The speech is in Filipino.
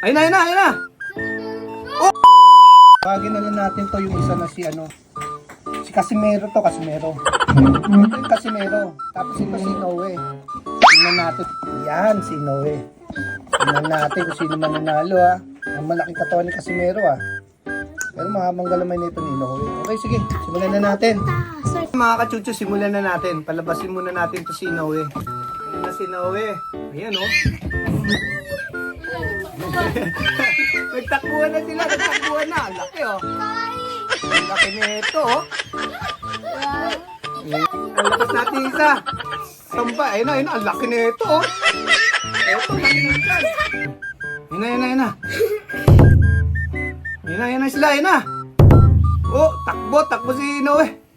Ayun na, ayun na, ayun na. Bagay na lang natin to yung isa na si ano. Si Casimero to, Casimero. Ito yung Casimero. Tapos ito si Noe. Tingnan natin. Yan, si Noe. Tingnan natin kung sino mananalo ha. Ang malaking katawan ni Casimero ha. Pero mahabang galamay nito ni Noe. Okay, sige. Simulan na natin. Mga kachucho, simulan na natin. Palabasin muna natin to si Noe. Ayan na si Noe. Ayan oh. Nagtakbuhan na sila, nagtakbuhan na. Ang laki oh. Ang laki nito oh. Ang lakas natin isa. Samba, ayun na, ayun na. Ang laki nito oh. Eto, laki nito. Ayun na, ayun na, ayun na. Ayun na, ayun na sila, ayun na. Oh, takbo, takbo si Noe. Kapit.